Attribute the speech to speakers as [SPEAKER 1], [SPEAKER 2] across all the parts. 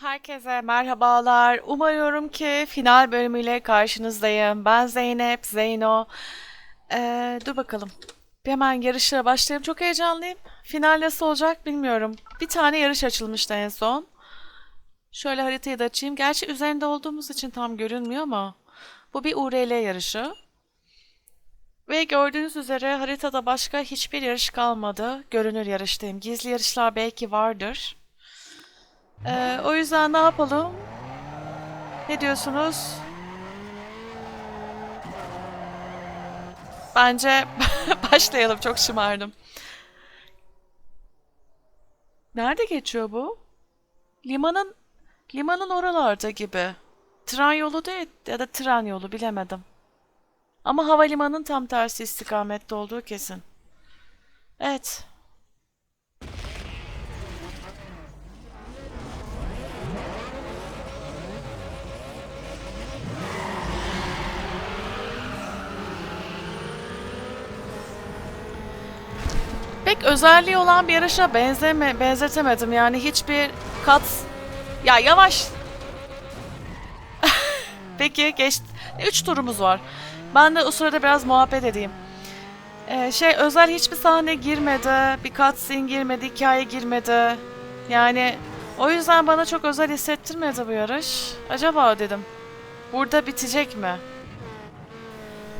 [SPEAKER 1] Herkese merhabalar. Umuyorum ki final bölümüyle karşınızdayım. Ben Zeynep, Zeyno. Ee, dur bakalım. Bir hemen yarışlara başlayayım. Çok heyecanlıyım. Final nasıl olacak bilmiyorum. Bir tane yarış açılmıştı en son. Şöyle haritayı da açayım. Gerçi üzerinde olduğumuz için tam görünmüyor ama bu bir URL yarışı. Ve gördüğünüz üzere haritada başka hiçbir yarış kalmadı. Görünür yarıştayım. Gizli yarışlar belki vardır. Ee, o yüzden ne yapalım? Ne diyorsunuz? Bence başlayalım. Çok şımardım. Nerede geçiyor bu? Limanın limanın oralarda gibi. Tren yolu değil ya da tren yolu bilemedim. Ama havalimanının tam tersi istikamette olduğu kesin. Evet. Pek özelliği olan bir yarışa benzeme, benzetemedim yani hiçbir kat... Ya yavaş! Peki geç... Üç turumuz var. Ben de o sırada biraz muhabbet edeyim. Ee, şey özel hiçbir sahne girmedi, bir cutscene girmedi, hikaye girmedi. Yani o yüzden bana çok özel hissettirmedi bu yarış. Acaba dedim. Burada bitecek mi?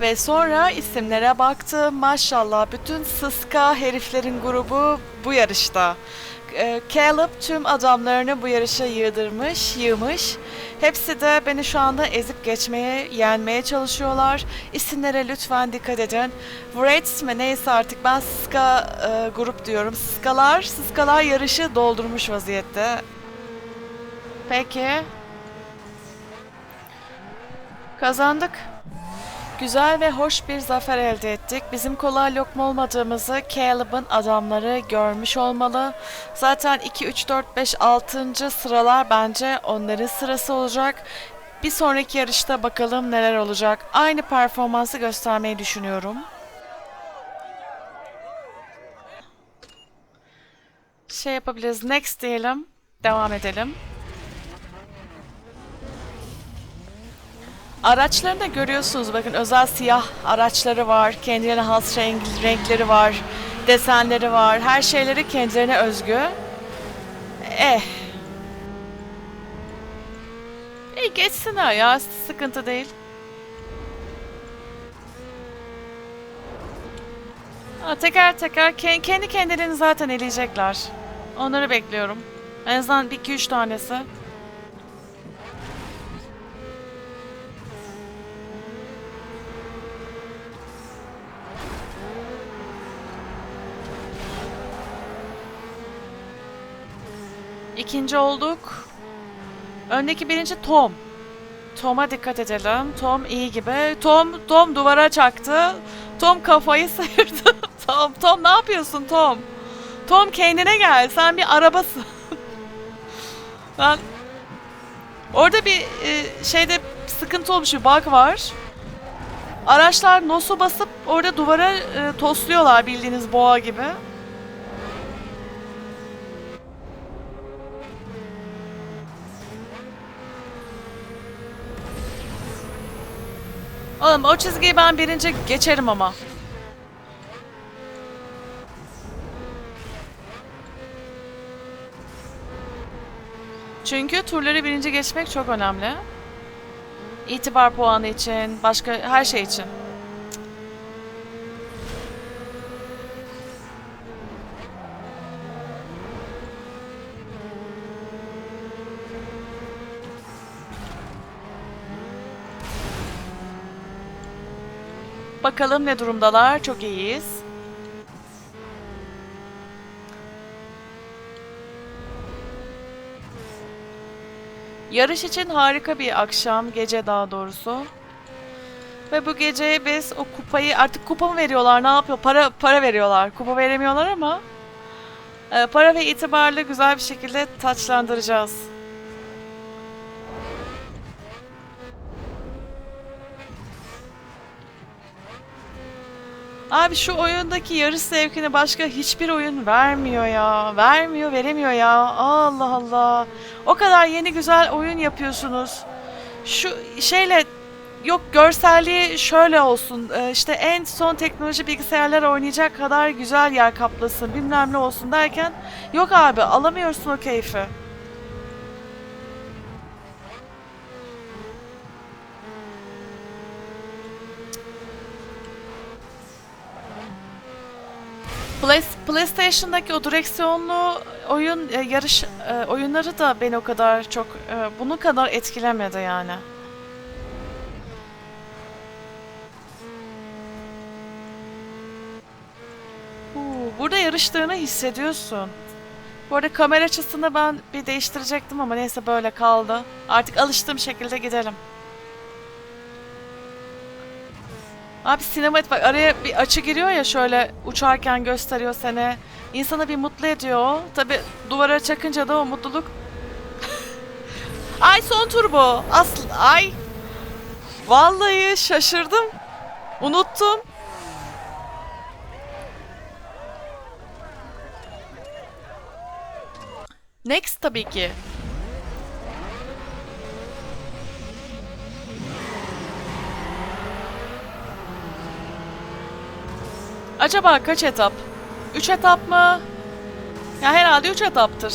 [SPEAKER 1] Ve sonra isimlere baktım. Maşallah bütün sıska heriflerin grubu bu yarışta. Ee, Caleb tüm adamlarını bu yarışa yığdırmış, yığmış. Hepsi de beni şu anda ezip geçmeye, yenmeye çalışıyorlar. İsimlere lütfen dikkat edin. Wraiths mi neyse artık ben sıska e, grup diyorum. Sıskalar, sıskalar yarışı doldurmuş vaziyette. Peki. Kazandık. Güzel ve hoş bir zafer elde ettik. Bizim kolay lokma olmadığımızı Caleb'ın adamları görmüş olmalı. Zaten 2, 3, 4, 5, 6. sıralar bence onların sırası olacak. Bir sonraki yarışta bakalım neler olacak. Aynı performansı göstermeyi düşünüyorum. Şey yapabiliriz. Next diyelim. Devam edelim. Araçlarını da görüyorsunuz. Bakın özel siyah araçları var. Kendilerine has renk, renkleri var. Desenleri var. Her şeyleri kendilerine özgü. Eh. İyi geçsinler ya. Sıkıntı değil. Ha, teker teker ke- kendi kendilerini zaten eleyecekler. Onları bekliyorum. En azından bir iki üç tanesi. İkinci olduk. Öndeki birinci Tom. Tom'a dikkat edelim. Tom iyi gibi. Tom, Tom duvara çaktı. Tom kafayı sıyırdı. Tom, Tom ne yapıyorsun Tom? Tom kendine gel. Sen bir arabasın. ben... Orada bir e, şeyde sıkıntı olmuş bir bug var. Araçlar nosu basıp orada duvara e, tosluyorlar bildiğiniz boğa gibi. Oğlum o çizgiyi ben birinci geçerim ama. Çünkü turları birinci geçmek çok önemli. İtibar puanı için, başka her şey için. Bakalım ne durumdalar. Çok iyiyiz. Yarış için harika bir akşam, gece daha doğrusu. Ve bu gece biz o kupayı artık kupa mı veriyorlar, ne yapıyor? Para para veriyorlar. Kupa veremiyorlar ama e, para ve itibarla güzel bir şekilde taçlandıracağız. Abi şu oyundaki yarış zevkini başka hiçbir oyun vermiyor ya. Vermiyor, veremiyor ya. Allah Allah. O kadar yeni güzel oyun yapıyorsunuz. Şu şeyle yok görselliği şöyle olsun. e, işte en son teknoloji bilgisayarlar oynayacak kadar güzel yer kaplasın. Bilmem ne olsun derken yok abi alamıyorsun o keyfi. Play- PlayStation'daki o direksiyonlu oyun e, yarış e, oyunları da beni o kadar çok e, bunu kadar etkilemedi yani. Burada yarıştığını hissediyorsun. Bu arada kamera açısını ben bir değiştirecektim ama neyse böyle kaldı. Artık alıştığım şekilde gidelim. Abi sinematik bak araya bir açı giriyor ya şöyle uçarken gösteriyor seni. İnsanı bir mutlu ediyor. Tabi duvara çakınca da o mutluluk. ay son tur bu. Asl ay. Vallahi şaşırdım. Unuttum. Next tabii ki. Acaba kaç etap? 3 etap mı? Ya herhalde 3 etaptır.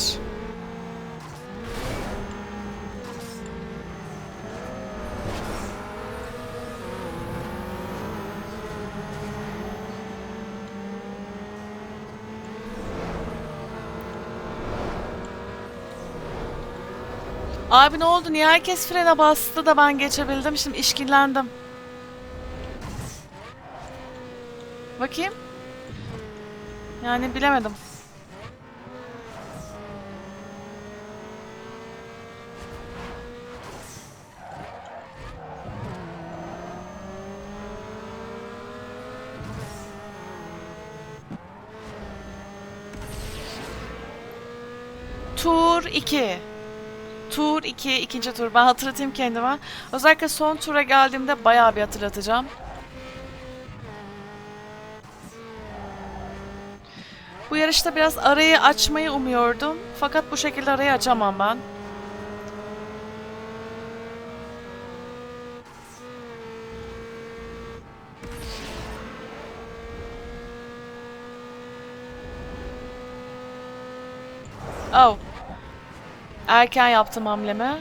[SPEAKER 1] Abi ne oldu? Niye herkes frene bastı da ben geçebildim? Şimdi işkillendim. Bakayım. Yani bilemedim. Tur 2. Tur 2, ikinci tur. Ben hatırlatayım kendime. Özellikle son tura geldiğimde bayağı bir hatırlatacağım. Yarışta biraz arayı açmayı umuyordum. Fakat bu şekilde arayı açamam ben. Oh. Erken yaptım hamlemi.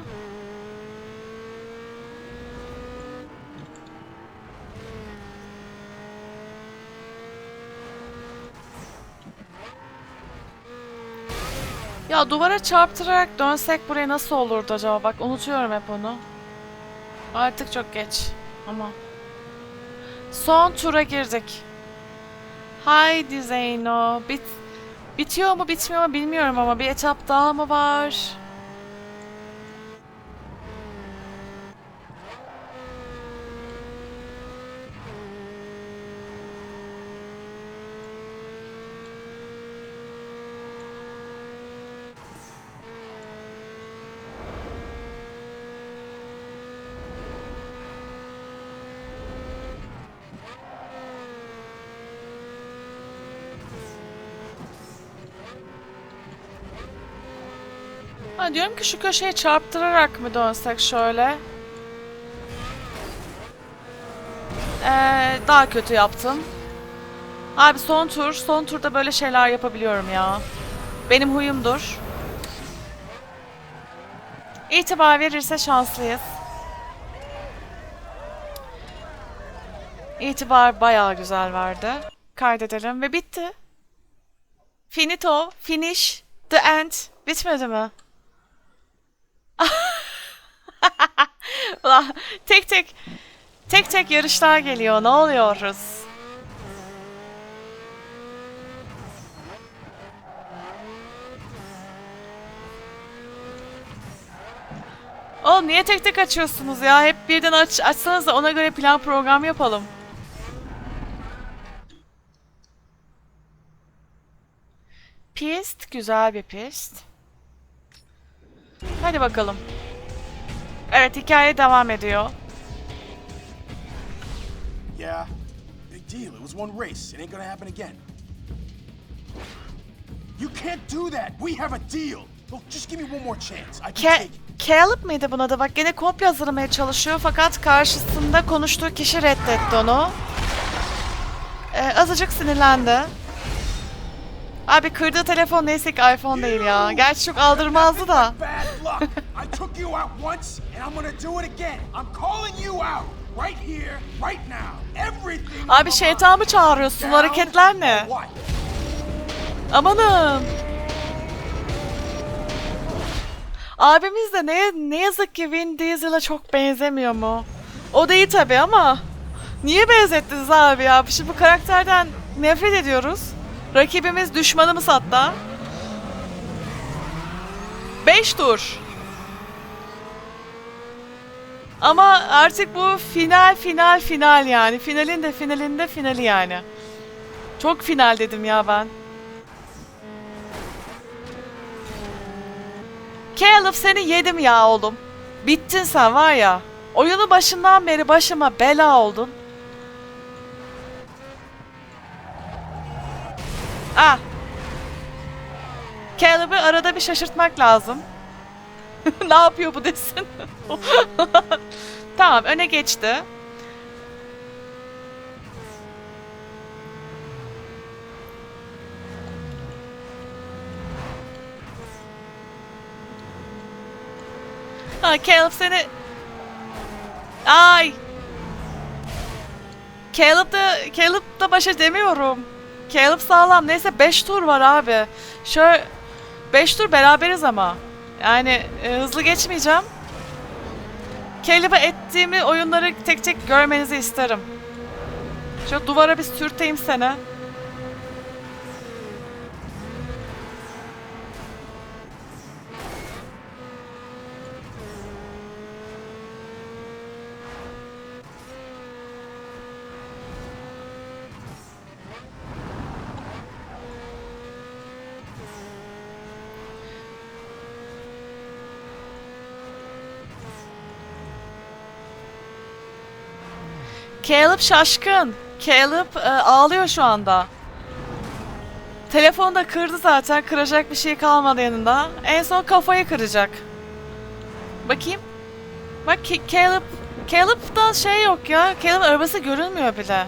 [SPEAKER 1] Ya duvara çarptırarak dönsek buraya nasıl olurdu acaba? Bak unutuyorum hep onu. Artık çok geç. Ama. Son tura girdik. Haydi Zeyno. Bit Bitiyor mu bitmiyor mu bilmiyorum ama bir etap daha mı var? Ha, diyorum ki şu köşeye çarptırarak mı dönsek şöyle? Ee, daha kötü yaptım. Abi son tur. Son turda böyle şeyler yapabiliyorum ya. Benim huyumdur. İtibar verirse şanslıyız. İtibar bayağı güzel verdi. Kaydedelim ve bitti. Finito, finish, the end. Bitmedi mi? Ulan tek tek tek tek yarışlar geliyor. Ne oluyoruz? Oğlum niye tek tek açıyorsunuz ya? Hep birden aç açsanız da ona göre plan program yapalım. Pist, güzel bir pist. Hadi bakalım. Evet hikaye devam ediyor.
[SPEAKER 2] Yeah, deal. It was one race. It ain't gonna happen again. You can't do that. We have a deal. Look, just give me one more chance. I can
[SPEAKER 1] Ke
[SPEAKER 2] take it.
[SPEAKER 1] Caleb mıydı buna da? Bak gene kopya hazırlamaya çalışıyor fakat karşısında konuştuğu kişi reddetti onu. Ee, azıcık sinirlendi. Abi kırdığı telefon neyse ki iPhone değil ya. Gerçi çok aldırmazdı da. Abi şeytan mı çağırıyorsun? Hareketler ne? Amanım. Abimiz de ne, ne yazık ki Vin Diesel'a çok benzemiyor mu? O değil tabi ama niye benzettiniz abi ya? Şimdi bu karakterden nefret ediyoruz. Rakibimiz düşmanımız hatta. 5 tur. Ama artık bu final final final yani. Finalin de finalinde finali yani. Çok final dedim ya ben. Caleb seni yedim ya oğlum. Bittin sen var ya. Oyunu başından beri başıma bela oldun. Ah. Caleb'ı arada bir şaşırtmak lazım. ne yapıyor bu desin. tamam öne geçti. Ha Caleb seni... Ay! Caleb da, Caleb da başa demiyorum. Caleb sağlam. Neyse 5 tur var abi. Şöyle 5 tur beraberiz ama. Yani e, hızlı geçmeyeceğim. Caleb'a ettiğimi oyunları tek tek görmenizi isterim. Şu duvara bir sürteyim seni. Caleb şaşkın. Caleb e, ağlıyor şu anda. Telefonu da kırdı zaten. Kıracak bir şey kalmadı yanında. En son kafayı kıracak. Bakayım. Bak Caleb Caleb'da şey yok ya. Caleb arabası görünmüyor bile.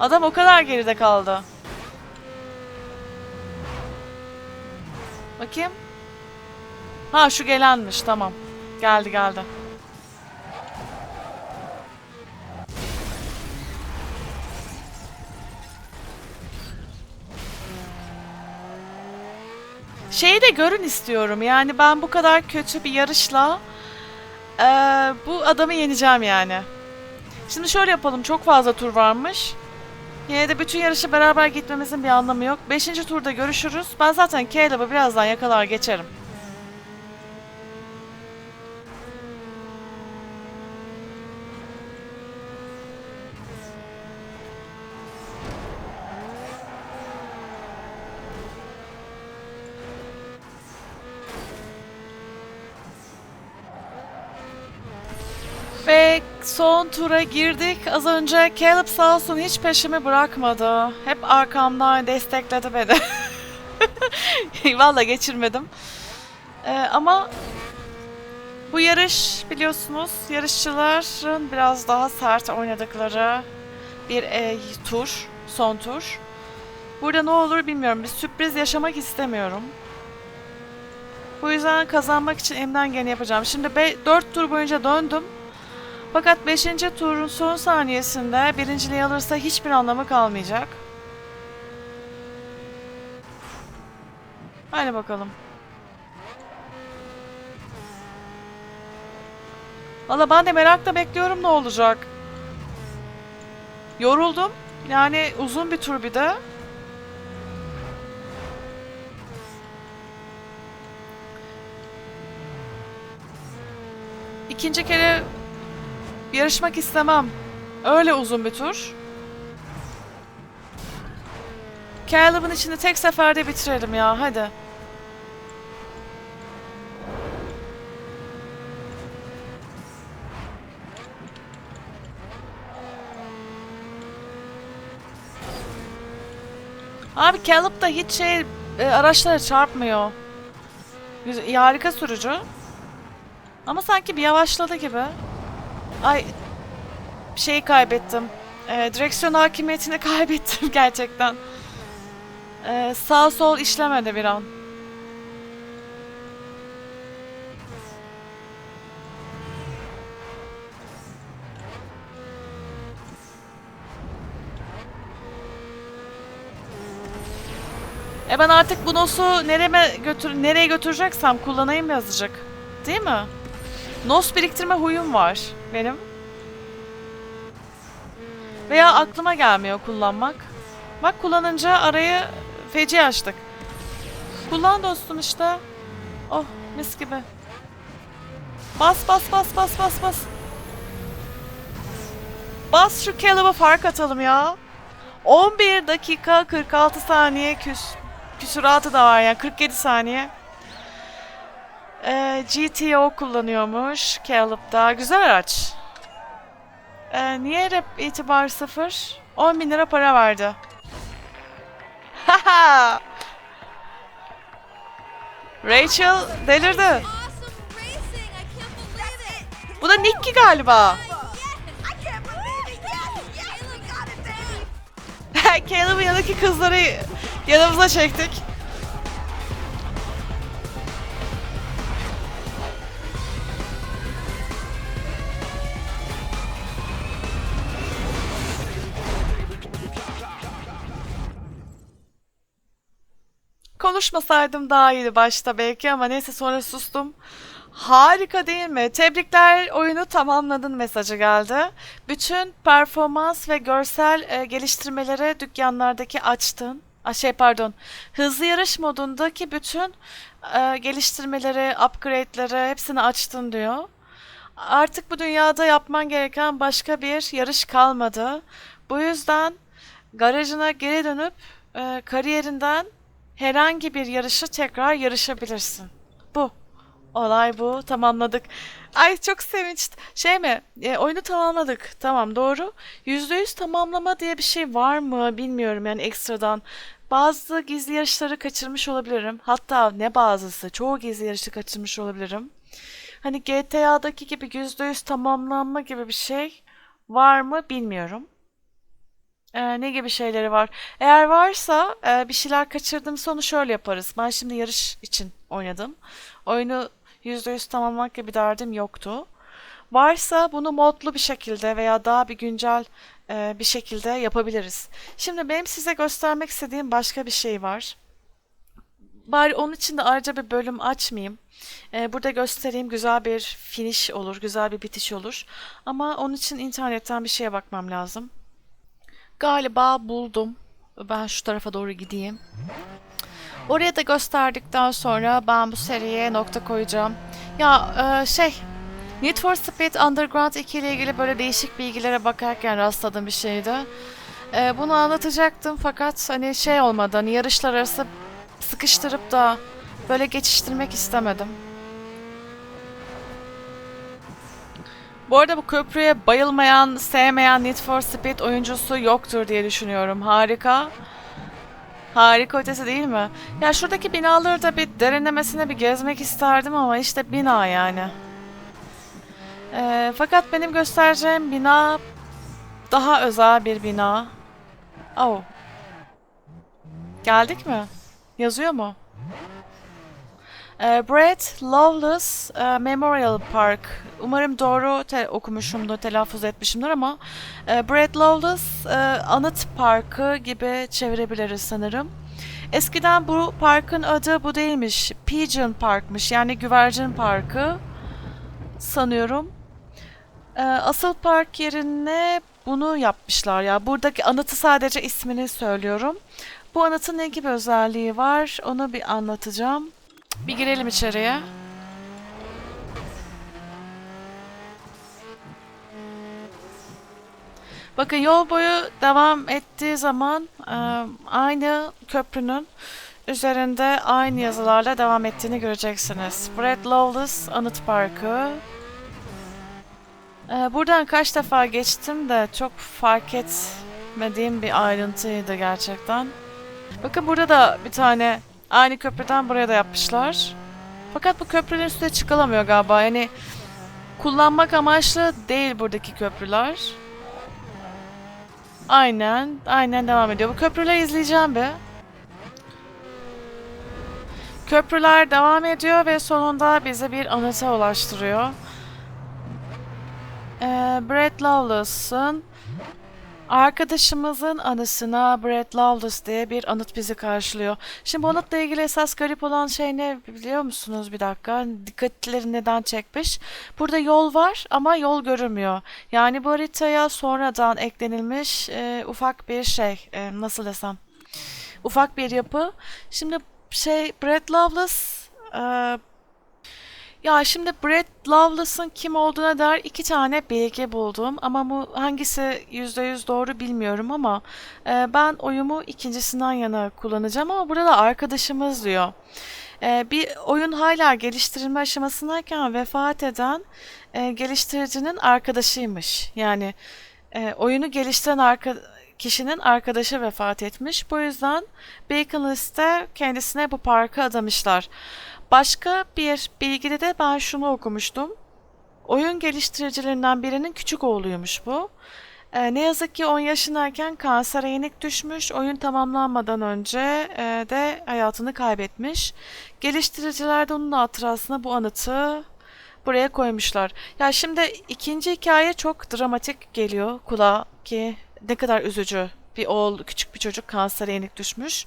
[SPEAKER 1] Adam o kadar geride kaldı. Bakayım. Ha şu gelenmiş tamam. Geldi geldi. Şeyi de görün istiyorum. Yani ben bu kadar kötü bir yarışla eee, bu adamı yeneceğim yani. Şimdi şöyle yapalım. Çok fazla tur varmış. Yine de bütün yarışı beraber gitmemizin bir anlamı yok. Beşinci turda görüşürüz. Ben zaten Caleb'ı birazdan yakalar geçerim. Ve son tura girdik. Az önce Caleb sağ olsun hiç peşimi bırakmadı. Hep arkamdan destekledi beni. Valla geçirmedim. Ee, ama bu yarış biliyorsunuz yarışçıların biraz daha sert oynadıkları bir e, tur, son tur. Burada ne olur bilmiyorum. Bir sürpriz yaşamak istemiyorum. Bu yüzden kazanmak için elimden geleni yapacağım. Şimdi 4 tur boyunca döndüm. Fakat 5. turun son saniyesinde birinciliği alırsa hiçbir anlamı kalmayacak. Hadi bakalım. Valla ben de merakla bekliyorum ne olacak. Yoruldum. Yani uzun bir tur bir de. İkinci kere Yarışmak istemem. Öyle uzun bir tur. Caleb'ın içinde tek seferde bitirelim ya hadi. Abi Caleb da hiç şey e, araçlara çarpmıyor. Güzel, harika sürücü. Ama sanki bir yavaşladı gibi. Ay şeyi kaybettim. E, direksiyon hakimiyetini kaybettim gerçekten. E, sağ sol işlemedi bir an. E ben artık bu NOS'u nereye götür nereye götüreceksem kullanayım yazacak. Değil mi? NOS biriktirme huyum var benim. Veya aklıma gelmiyor kullanmak. Bak kullanınca arayı feci açtık. Kullan dostum işte. Oh mis gibi. Bas bas bas bas bas bas. Bas şu Caleb'a fark atalım ya. 11 dakika 46 saniye küs küsuratı da var yani 47 saniye. Ee, GTO kullanıyormuş Caleb'da. Güzel araç. Ee, niye rep itibar sıfır? 10 bin lira para verdi. Haha! Rachel delirdi. Bu da Nicky galiba. Caleb'ın yanındaki kızları yanımıza çektik. Konuşmasaydım daha iyiydi başta belki ama neyse sonra sustum. Harika değil mi? Tebrikler oyunu tamamladın mesajı geldi. Bütün performans ve görsel e, geliştirmeleri dükkanlardaki açtın. A, şey pardon. Hızlı yarış modundaki bütün e, geliştirmeleri, upgrade'leri hepsini açtın diyor. Artık bu dünyada yapman gereken başka bir yarış kalmadı. Bu yüzden garajına geri dönüp e, kariyerinden herhangi bir yarışı tekrar yarışabilirsin. Bu. Olay bu. Tamamladık. Ay çok sevinç. Şey mi? E, oyunu tamamladık. Tamam doğru. %100 tamamlama diye bir şey var mı bilmiyorum yani ekstradan. Bazı gizli yarışları kaçırmış olabilirim. Hatta ne bazısı çoğu gizli yarışı kaçırmış olabilirim. Hani GTA'daki gibi %100 tamamlanma gibi bir şey var mı bilmiyorum. Ee, ne gibi şeyleri var? Eğer varsa e, bir şeyler kaçırdım sonu şöyle yaparız. Ben şimdi yarış için oynadım. Oyunu %100 tamamlamak gibi bir derdim yoktu. Varsa bunu modlu bir şekilde veya daha bir güncel e, bir şekilde yapabiliriz. Şimdi benim size göstermek istediğim başka bir şey var. Bari onun için de ayrıca bir bölüm açmayayım. Ee, burada göstereyim güzel bir finish olur, güzel bir bitiş olur. Ama onun için internetten bir şeye bakmam lazım. Galiba buldum. Ben şu tarafa doğru gideyim. Oraya da gösterdikten sonra ben bu seriye nokta koyacağım. Ya e, şey, Need for Speed Underground 2 ile ilgili böyle değişik bilgilere bakarken rastladığım bir şeydi. E, bunu anlatacaktım fakat hani şey olmadı, hani yarışlar arası sıkıştırıp da böyle geçiştirmek istemedim. Bu arada bu köprüye bayılmayan, sevmeyen Need for Speed oyuncusu yoktur diye düşünüyorum. Harika. Harika ötesi değil mi? Ya şuradaki binaları da bir derinlemesine bir gezmek isterdim ama işte bina yani. Ee, fakat benim göstereceğim bina daha özel bir bina. Oh. Geldik mi? Yazıyor mu? Ee, Brett Loveless e, Memorial Park. Umarım doğru te- okumuşumdur, telaffuz etmişimdir ama e, Brett Loveless e, Anıt Parkı gibi çevirebiliriz sanırım. Eskiden bu parkın adı bu değilmiş. Pigeon Park'mış yani güvercin parkı sanıyorum. E, asıl park yerine bunu yapmışlar ya. Buradaki anıtı sadece ismini söylüyorum. Bu anıtın ne gibi özelliği var onu bir anlatacağım. Bir girelim içeriye. Bakın yol boyu devam ettiği zaman e, aynı köprünün üzerinde aynı yazılarla devam ettiğini göreceksiniz. Brad Lawless Anıt Parkı. E, buradan kaç defa geçtim de çok fark etmediğim bir ayrıntıydı gerçekten. Bakın burada da bir tane aynı köprüden buraya da yapmışlar. Fakat bu köprülerin üstüne çıkılamıyor galiba. Yani kullanmak amaçlı değil buradaki köprüler. Aynen, aynen devam ediyor. Bu köprüleri izleyeceğim bir. Köprüler devam ediyor ve sonunda bize bir anıta ulaştırıyor. Ee, Brett Lawless'ın arkadaşımızın anısına Brett Lawless diye bir anıt bizi karşılıyor. Şimdi bu anıtla ilgili esas garip olan şey ne biliyor musunuz? Bir dakika. Dikkatleri neden çekmiş? Burada yol var ama yol görünmüyor. Yani bu haritaya sonradan eklenilmiş e, ufak bir şey. e, nasıl desem? Ufak bir yapı. Şimdi şey Brett Lawless e, ya şimdi Brett Lawless'ın kim olduğuna dair iki tane bilgi buldum ama bu hangisi %100 doğru bilmiyorum ama e, ben oyumu ikincisinden yana kullanacağım ama burada arkadaşımız diyor. E, bir oyun hala geliştirilme aşamasındayken vefat eden e, geliştiricinin arkadaşıymış. Yani e, oyunu geliştiren arka, kişinin arkadaşı vefat etmiş. Bu yüzden Bacon List'te kendisine bu parkı adamışlar. Başka bir bilgide de ben şunu okumuştum. Oyun geliştiricilerinden birinin küçük oğluymuş bu. Ee, ne yazık ki 10 yaşındayken kansere yenik düşmüş. Oyun tamamlanmadan önce e, de hayatını kaybetmiş. Geliştiriciler de onun hatırasına bu anıtı buraya koymuşlar. Ya şimdi ikinci hikaye çok dramatik geliyor kulağa ki ne kadar üzücü. Bir oğul, küçük bir çocuk kansere yenik düşmüş.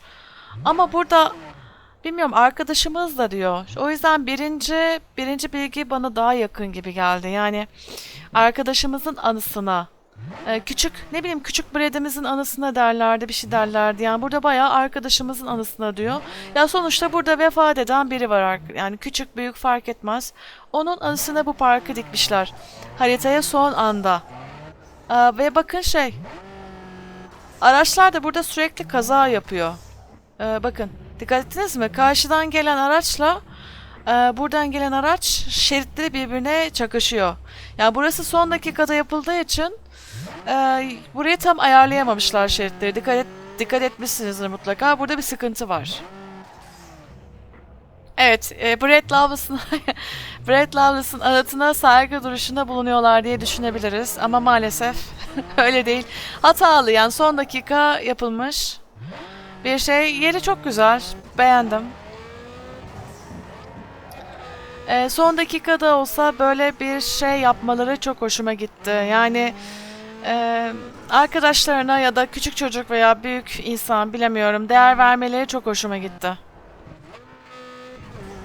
[SPEAKER 1] Ama burada Bilmiyorum arkadaşımız da diyor. O yüzden birinci birinci bilgi bana daha yakın gibi geldi. Yani arkadaşımızın anısına e, küçük ne bileyim küçük Brad'imizin anısına derlerdi bir şey derlerdi. Yani burada bayağı arkadaşımızın anısına diyor. Ya sonuçta burada vefat eden biri var. ar- Yani küçük büyük fark etmez. Onun anısına bu parkı dikmişler. Haritaya son anda. E, ve bakın şey. Araçlar da burada sürekli kaza yapıyor. E, bakın. Dikkat ettiniz mi? Karşıdan gelen araçla e, buradan gelen araç şeritleri birbirine çakışıyor. Yani burası son dakikada yapıldığı için e, burayı tam ayarlayamamışlar şeritleri. Dikkat et, dikkat etmişsinizdir mutlaka. Burada bir sıkıntı var. Evet, e, Brett Lawless'ın Brett Lawless'ın anıtına saygı duruşunda bulunuyorlar diye düşünebiliriz ama maalesef öyle değil. Hatalı yani son dakika yapılmış bir şey. Yeri çok güzel. Beğendim. Ee, son dakikada olsa böyle bir şey yapmaları çok hoşuma gitti. Yani e, arkadaşlarına ya da küçük çocuk veya büyük insan bilemiyorum değer vermeleri çok hoşuma gitti.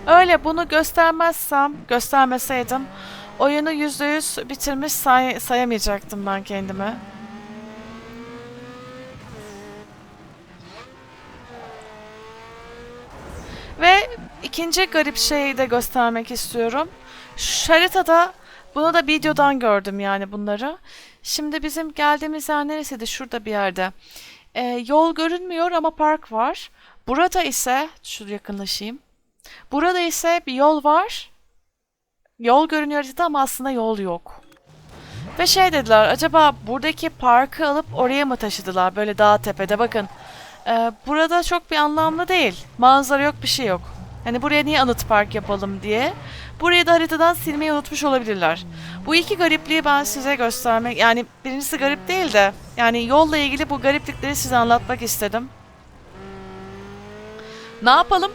[SPEAKER 1] Öyle bunu göstermezsem, göstermeseydim oyunu %100 bitirmiş say- sayamayacaktım ben kendimi. Ve ikinci garip şeyi de göstermek istiyorum. Şu haritada bunu da videodan gördüm yani bunları. Şimdi bizim geldiğimiz yer neresiydi? Şurada bir yerde. Ee, yol görünmüyor ama park var. Burada ise, şu yakınlaşayım. Burada ise bir yol var. Yol görünüyor haritada ama aslında yol yok. Ve şey dediler, acaba buradaki parkı alıp oraya mı taşıdılar? Böyle dağ tepede bakın. Ee, burada çok bir anlamlı değil. Manzara yok, bir şey yok. Hani buraya niye anıt park yapalım diye. Burayı da haritadan silmeyi unutmuş olabilirler. Bu iki garipliği ben size göstermek... Yani birincisi garip değil de... Yani yolla ilgili bu gariplikleri size anlatmak istedim. Ne yapalım?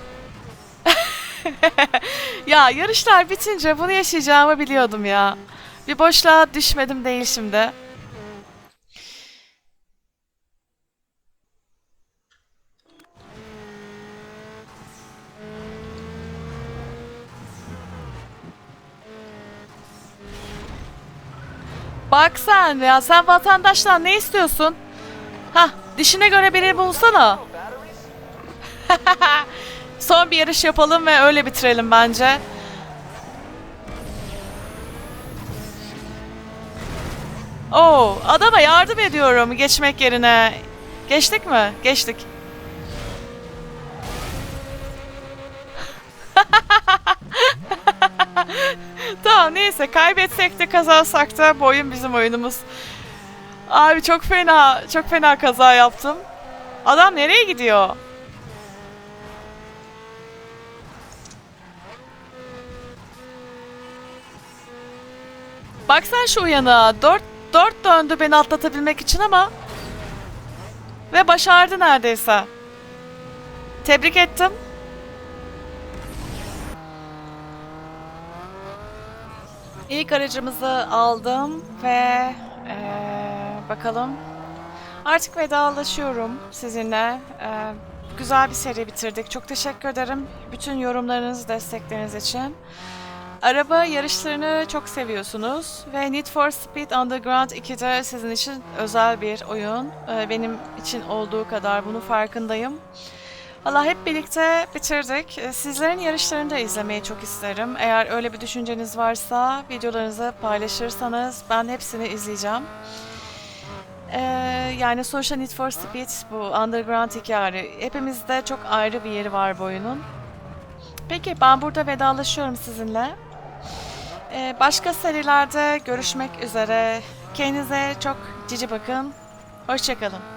[SPEAKER 1] ya yarışlar bitince bunu yaşayacağımı biliyordum ya. Bir boşluğa düşmedim değil şimdi. Bak sen ya sen vatandaştan ne istiyorsun? Hah dişine göre biri bulsana. Son bir yarış yapalım ve öyle bitirelim bence. Oo, adama yardım ediyorum geçmek yerine. Geçtik mi? Geçtik. Tamam neyse kaybetsek de kazansak da bu oyun bizim oyunumuz. Abi çok fena, çok fena kaza yaptım. Adam nereye gidiyor? Baksan şu uyanığa. Dört, dört döndü beni atlatabilmek için ama. Ve başardı neredeyse. Tebrik ettim. İlk aracımızı aldım ve eee, bakalım. Artık vedalaşıyorum sizinle. Eee, güzel bir seri bitirdik. Çok teşekkür ederim bütün yorumlarınız, destekleriniz için. Araba yarışlarını çok seviyorsunuz ve Need for Speed Underground 2'de sizin için özel bir oyun. Eee, benim için olduğu kadar bunun farkındayım. Valla hep birlikte bitirdik. Ee, Sizlerin yarışlarını da izlemeyi çok isterim. Eğer öyle bir düşünceniz varsa videolarınızı paylaşırsanız ben hepsini izleyeceğim. Ee, yani sonuçta Need for Speed bu Underground hikaye. Hepimizde çok ayrı bir yeri var bu oyunun. Peki ben burada vedalaşıyorum sizinle. Ee, başka serilerde görüşmek üzere. Kendinize çok cici bakın. Hoşçakalın.